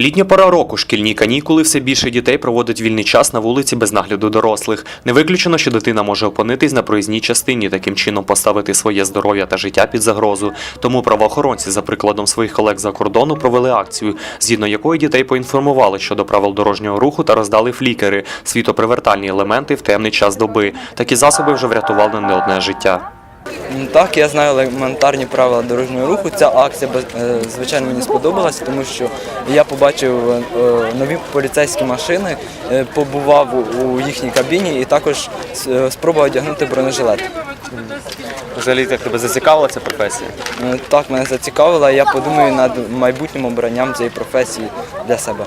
Літня пора року, шкільні канікули, все більше дітей проводить вільний час на вулиці без нагляду дорослих. Не виключено, що дитина може опинитись на проїзній частині, таким чином поставити своє здоров'я та життя під загрозу. Тому правоохоронці, за прикладом своїх колег за кордону, провели акцію, згідно якої дітей поінформували щодо правил дорожнього руху та роздали флікери світопривертальні елементи в темний час доби. Такі засоби вже врятували не одне життя. Так, я знаю елементарні правила дорожнього руху. Ця акція е, звичайно мені сподобалася, тому що я побачив е, нові поліцейські машини, е, побував у- їхній кабіні і також спробував одягнути бронежилет. Взагалі, як тебе зацікавила ця професія? Так, мене зацікавило, і я подумаю над майбутнім обранням цієї професії для себе.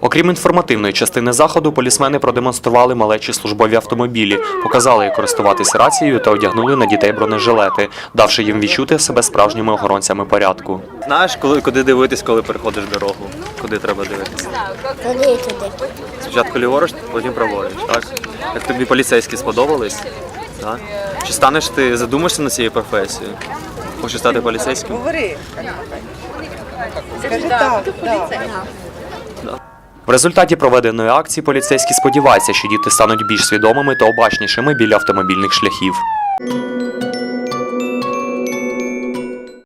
Окрім інформативної частини заходу, полісмени продемонстрували малечі службові автомобілі, показали, як користуватись рацією та одягнули на дітей бронежилети, давши їм відчути себе справжніми охоронцями порядку. Знаєш, коли куди дивитись, коли переходиш дорогу? Куди треба дивитися? Туди і туди. Спочатку ліворуч, потім праворуч, так? Як тобі поліцейські сподобались? Так? Чи станеш ти задумаєшся на цією професією? Хочеш стати поліцейським? Говори. Скажи так, так. В результаті проведеної акції поліцейські сподіваються, що діти стануть більш свідомими та обачнішими біля автомобільних шляхів.